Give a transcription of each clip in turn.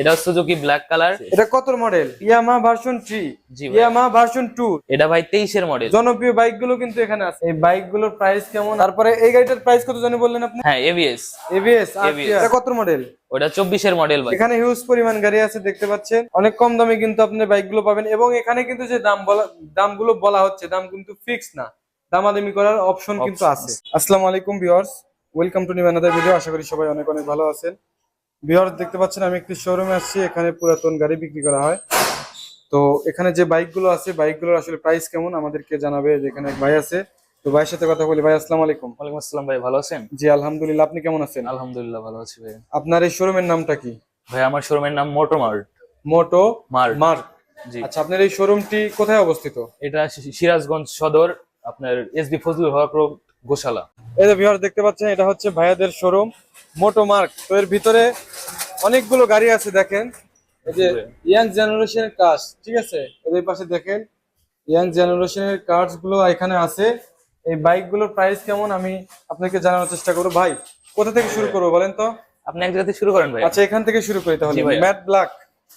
এটা Suzuki black colour এটা কত model Yamaha version three G ভাই। ইয়ামা ভার্সন টু এটা ভাই তেইশের মডেল জনপ্রিয় বাইকগুলো কিন্তু এখানে আছে। এই বাইকগুলোর প্রাইস কেমন? তারপরে এই গাড়িটার প্রাইস কত জানি বললেন আপনি? হ্যাঁ এবিএস এবিএস এটা কত মডেল ওটা চব্বিশের মডেল ভাই। এখানে হিউজ পরিমাণ গাড়ি আছে দেখতে পাচ্ছেন। অনেক কম দামে কিন্তু আপনি বাইকগুলো পাবেন। এবং এখানে কিন্তু যে দাম বলা দামগুলো বলা হচ্ছে দাম কিন্তু ফিক্স না। দামাদামি করার অপশন কিন্তু আছে। আসসালামু আলাইকুম viewers welcome to new another video আশা করি সবাই অনেক অনেক ভালো আছেন। ভিউয়ার্স দেখতে পাচ্ছেন আমি একটি শোরুমে আসছি এখানে পুরাতন গাড়ি বিক্রি করা হয়। তো এখানে যে বাইকগুলো আছে বাইকগুলোর আসলে প্রাইস কেমন আমাদেরকে জানাবে যেখানে এক ভাই আছে। তো ভাইয়ের সাথে কথা বলি। ভাই আসসালামু আলাইকুম। ওয়ালাইকুম আসসালাম ভাই ভালো আছেন? জি আলহামদুলিল্লাহ। আপনি কেমন আছেন? আলহামদুলিল্লাহ ভালো আছি ভাই। আপনার এই শোরুমের নামটা কি? ভাই আমার শোরুমের নাম Moto mart. Moto Mart. Mark জি। আচ্ছা আপনার এই শোরুমটি কোথায় অবস্থিত? এটা সিরাজগঞ্জ সদর আপনার এসবি ফজলুল হক রোড গোশালা। এই যে ভিউয়ার দেখতে পাচ্ছেন এটা হচ্ছে ভাইয়াদের শোরুম মোটো মার্ক তো এর ভিতরে অনেকগুলো গাড়ি আছে দেখেন। এই যে ইয়াং জেনারেশনের কাজ ঠিক আছে? এদের পাশে দেখেন ইয়াং জেনারেশনের কার্সগুলো এখানে আছে। এই বাইকগুলোর প্রাইস কেমন আমি আপনাকে জানানোর চেষ্টা করব। ভাই কোথা থেকে শুরু করব বলেন তো? আপনি এক জায়গা থেকে শুরু করেন ভাই। আচ্ছা এখান থেকে শুরু করি তাহলে। ম্যাট ব্ল্যাক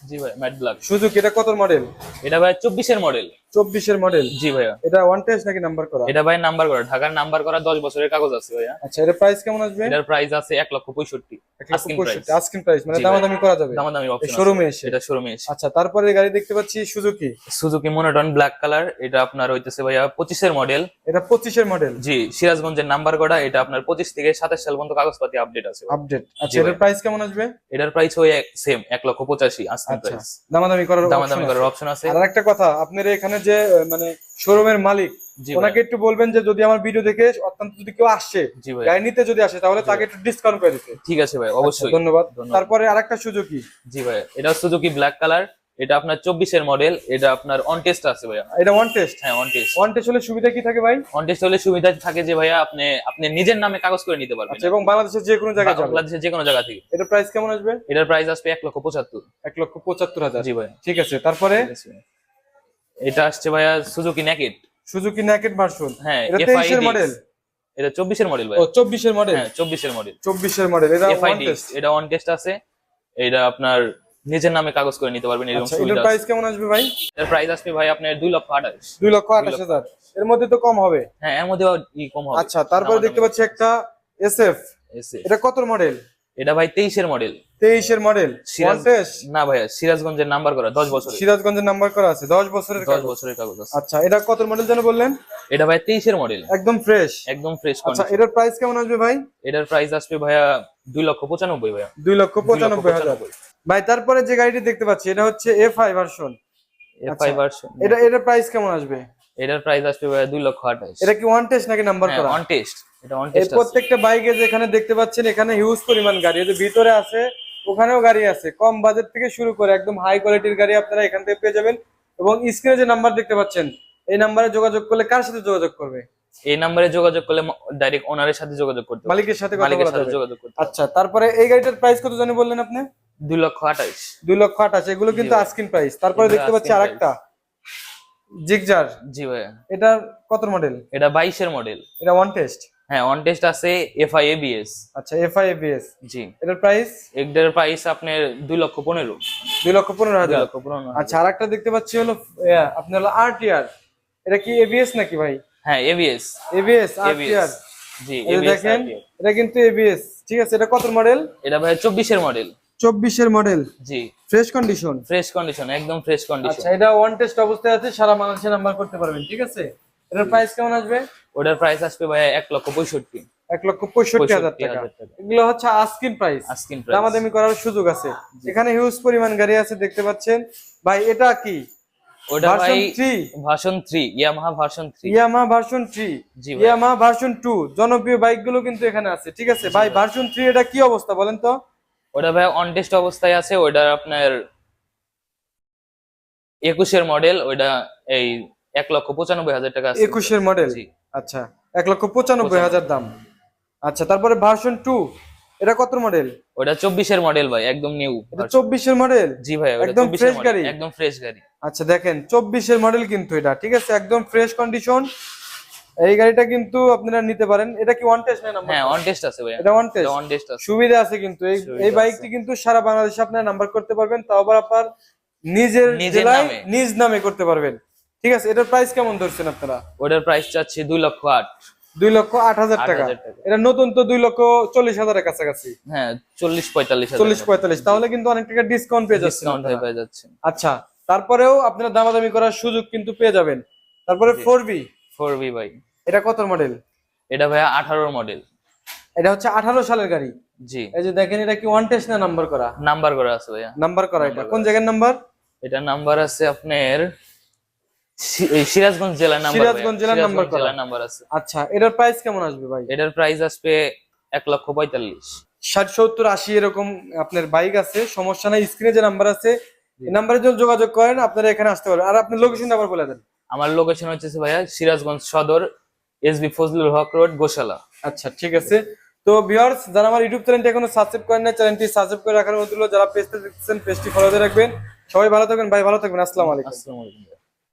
জি ভাই ম্যাট ব্ল্যাক সুযোগ এটা কত মডেল এটা ভাই চব্বিশের মডেল চব্বিশের মডেল জি ভাইয়া। এটা ওয়ান টেস্ট নাকি নাম্বার করা? এটা ভাই নাম্বার করা। ঢাকার নাম্বার করা দশ বছরের কাগজ আছে ভাইয়া। আচ্ছা এটা প্রাইস কেমন আসবে? এটার প্রাইস আছে এক লক্ষ পঁয়ষট্টি। এক লক্ষ asking পঁয়ষট্টি price। আস্কিং প্রাইস মানে দামাদামি করা যাবে। দামাদামি অপশন শোরুমে এসে। এটা শোরুমে এসে। আচ্ছা তারপরে গাড়ি দেখতে পাচ্ছি Suzuki Suzuki monotone black colour এটা আপনার হইতেছে ভাইয়া পঁচিশের মডেল এটা পঁচিশের মডেল জি সিরাজগঞ্জের নাম্বার করা এটা আপনার পঁচিশ থেকে সাতাশ সাল পর্যন্ত কাগজপাতি আপডেট আছে আপডেট আচ্ছা প্রাইস কেমন আসবে? এটার প্রাইস ওই সেম এক লক্ষ পঁচাশি আস্কিং আচ্ছা প্রাইস দামাদামি করার দামাদামি করার অপশন আছে। আর একটা কথা আপনার এখানে যে মানে শোরুমের মালিক ওনাকে একটু বলবেন যে যদি আমার ভিডিও দেখে অত্যন্ত যদি কেউ আসে গাড়ি নিতে যদি আসে তাহলে তাকে একটু ডিসকাউন্ট করে দিতে। ঠিক আছে ভাই অবশ্যই। আচ্ছা, ধন্যবাদ। তারপরে আরেকটা সুজুকি জি ভাই এটা সুজুকি ব্ল্যাক কালার এটা আপনার চব্বিশের মডেল এটা আপনার অন টেস্ট আছে ভাইয়া। এটা ওয়ান টেস্ট হ্যাঁ অন টেস্ট ওয়ান টেস্ট হলে সুবিধা কি থাকে ভাই? অন টেস্ট হলে সুবিধা থাকে যে ভাইয়া আপনি আপনি নিজের নামে কাগজ করে নিতে পারবেন। আচ্ছা এবং বাংলাদেশের যে কোনো জায়গায় যাবে বাংলাদেশের যে কোনো জায়গা থেকে। এটা প্রাইস কেমন আসবে? এটার প্রাইস আসবে এক লক্ষ পঁচাত্তর। এক লক্ষ পঁচাত্তর হাজার। জি ভাই। ঠিক আছে তারপরে। এটা আসছে ভাইয়া Suzuki naked Suzuki naked version হ্যাঁ এটা FID তেইশের মডেল এটা চব্বিশের মডেল ভাই ও চব্বিশের মডেল হ্যাঁ চব্বিশের মডেল চব্বিশের মডেল এটা ওয়ান টেস্ট এটা ওয়ান টেস্ট আছে। এটা আপনার নিজের নামে কাগজ করে নিতে পারবেন এরকম আচ্ছা সুবিধা প্রাইস কেমন আসবে ভাই? এর প্রাইস আসবে ভাই আপনার দুই লক্ষ আঠাশ। দুই লক্ষ আঠাশ হাজার। এর মধ্যে তো কম হবে। হ্যাঁ এর মধ্যে কম হবে। আচ্ছা তারপরে দেখতে পাচ্ছি একটা এসএফ এসে। এটা কত মডেল এটা ভাই তেইশের মডেল তেইশের মডেল না ভাইয়া সিরাজগঞ্জের নাম্বার করা দশ বছরের। সিরাজগঞ্জের নাম্বার করা আছে দশ বছরের দশ বছরের কাগজ আছে। আচ্ছা এটা কত মডেল যেন বললেন? এটা ভাই তেইশের মডেল একদম ফ্রেশ একদম ফ্রেশ আচ্ছা এটার প্রাইস কেমন আসবে ভাই? এটার প্রাইস আসবে ভাইয়া দুই লক্ষ পঁচানব্বই ভাইয়া। দুই লক্ষ পঁচানব্বই হাজার। ভাই তারপরে যে গাড়িটি দেখতে পাচ্ছি এটা হচ্ছে F I version FI version এটা এটার প্রাইস কেমন আসবে? এটার প্রাইস আসবে ভাইয়া দুই লক্ষ আঠাশ। এটা কি ওয়ান টেস্ট নাকি নাম্বার করা? অন টেস্ট এটা এই টেস্ট প্রত্যেকটা বাইকে যেখানে দেখতে পাচ্ছেন এখানে হিউজ পরিমাণ গাড়ি। ভিতরে আছে ওখানেও গাড়ি আছে। কম বাজেট থেকে শুরু করে একদম হাই কোয়ালিটির গাড়ি আপনারা এখান থেকে পেয়ে যাবেন এবং স্ক্রিনে যে নাম্বার দেখতে পাচ্ছেন এই নাম্বারে যোগাযোগ করলে কার সাথে যোগাযোগ করবে? এই নাম্বারে যোগাযোগ করলে ডাইরেক্ট ওনারের সাথে যোগাযোগ করতে মালিকের সাথে মালিকের সাথে যোগাযোগ করতে আচ্ছা তারপরে এই গাড়িটার প্রাইস কত জানি বললেন আপনি। দুই লক্ষ আঠাশ। দুই লক্ষ আঠাশ এগুলো কিন্তু। আস্কিন প্রাইস তারপরে দেখতে পাচ্ছি আরেকটা। জিগজার জি ভাইয়া এটার কত মডেল এটা বাইশের মডেল এটা ওয়ান টেস্ট হ্যাঁ অন টেস্ট আছে এফআই এবিএস আচ্ছা এফআই এবিএস জি। এটার প্রাইস এটার প্রাইস আপনার দুই লক্ষ পনেরো। দুই লক্ষ পনেরো হাজার। লক্ষ পনেরো আচ্ছা আরেকটা দেখতে পাচ্ছি হলো আপনার হলো আরটিআর এটা কি এবিএস নাকি ভাই? হ্যাঁ এবিএস এবিএস আরটিআর জি দেখেন এটা কিন্তু এবিএস ঠিক আছে এটা কত মডেল এটা ভাই চব্বিশের মডেল চব্বিশের মডেল জি। ফ্রেশ কন্ডিশন ফ্রেশ কন্ডিশন একদম ফ্রেশ কন্ডিশন আচ্ছা এটা ওয়ান টেস্ট অবস্থায় আছে সারা মানুষের নাম্বার করতে পারবেন ঠিক আছে? এটার প্রাইস কেমন আসবে? ওটার প্রাইস আসবে ভাই এক লক্ষ পঁয়ষট্টি। এক লক্ষ পঁয়ষট্টি হাজার টাকা। এগুলো হচ্ছে আস্কিন প্রাইস আস্কিন প্রাইস দামাদামি করার সুযোগ আছে। এখানে হিউজ পরিমাণ গাড়ি আছে দেখতে পাচ্ছেন। ভাই এটা কি? ওটা ভাই version version Yamaha version three Yamaha version three জি ভার্সন টু জনপ্রিয় বাইকগুলো কিন্তু এখানে আছে ঠিক আছে? ভাই ভার্সন এটা কি অবস্থা বলেন তো? ওটা ভাই অন টেস্ট অবস্থায় আছে ওটা আপনার একুশের মডেল ওটা এই এক লক্ষ পঁচানব্বই হাজার টাকা একুশের মডেল আচ্ছা এক লক্ষ পঁচানব্বই হাজার দাম। আচ্ছা তারপরে ভার্সন টু এটা কত মডেল ওটা চব্বিশের মডেল ভাই একদম নিউ এটা চব্বিশের মডেল জি ভাই একদম 24 এর fresh model, গাড়ি? একদম ফ্রেশ গাড়ি। আচ্ছা দেখেন চব্বিশের মডেল কিন্তু এটা ঠিক আছে? একদম ফ্রেশ কন্ডিশন এই গাড়িটা কিন্তু আপনারা নিতে পারেন। এটা কি ওয়ান টেস্ট না নাম্বার হ্যাঁ অন টেস্ট আছে ভাই এটা ওয়ান টেস্ট অন টেস্ট আছে। সুবিধা আছে কিন্তু। এই এই বাইকটি কিন্তু সারা বাংলাদেশে আপনারা নাম্বার করতে পারবেন তাও আবার আপনার নিজের নিজের জেলায় নামে। নিজ নামে করতে পারবেন। ঠিক আছে এটার প্রাইস কেমন ধরছেন আপনারা? ওটার প্রাইস চাচ্ছি দুই লক্ষ আট। দুই লক্ষ আট হাজার টাকা। এটা নতুন তো দুই লক্ষ চল্লিশ হাজারের কাছাকাছি। হ্যাঁ চল্লিশ পঁয়তাল্লিশ চল্লিশ পঁয়তাল্লিশ তাহলে কিন্তু অনেক টাকা ডিসকাউন্ট পেয়ে যাচ্ছে আচ্ছা তারপরেও আপনারা দামাদামি করার সুযোগ কিন্তু পেয়ে যাবেন। তারপরে ফোর বি ফোর বি ভাই। এটা কত মডেল এটা ভাইয়া আঠারোর মডেল এটা হচ্ছে আঠারো সালের গাড়ি। জি। এই যে দেখেন এটা কি ওয়ান টেস্ট না নাম্বার করা? নাম্বার করা আছে ভাইয়া। নাম্বার করা এটা। কোন জায়গার নাম্বার এটা নাম্বার আছে আপনার সিরাজগঞ্জ জেলার নাম্বার সিরাজগঞ্জ জেলার number করা। নাম্বার আছে। আচ্ছা এটার প্রাইস কেমন আসবে ভাই? এটার প্রাইস আসবে এক লক্ষ পঁয়তাল্লিশ। ষাট সত্তর আশি এরকম আপনার বাইক আছে সমস্যা নাই স্ক্রিনে যে নাম্বার আছে এই নাম্বারে যদি যোগাযোগ করেন আপনারা এখানে আসতে পারবেন। আর আপনি লোকেশনটা আবার বলে দেন। আমার লোকেশন হচ্ছে ভাইয়া Sirajganj Sadar S B Fazlul Haque road Goshala. আচ্ছা ঠিক আছে। তো ভিউয়ার্স যারা আমার ইউটিউব চ্যানেলটি এখনও সাবস্ক্রাইব করেন না চ্যানেলটি সাবস্ক্রাইব করে রাখার অনুরোধ যারা পেজটা দেখছেন পেজটি ফলো দিয়ে রাখবেন। সবাই ভালো থাকবেন ভাই ভালো থাকবেন আসসালামু আলাইকুম। আসসালামু আলাইকুম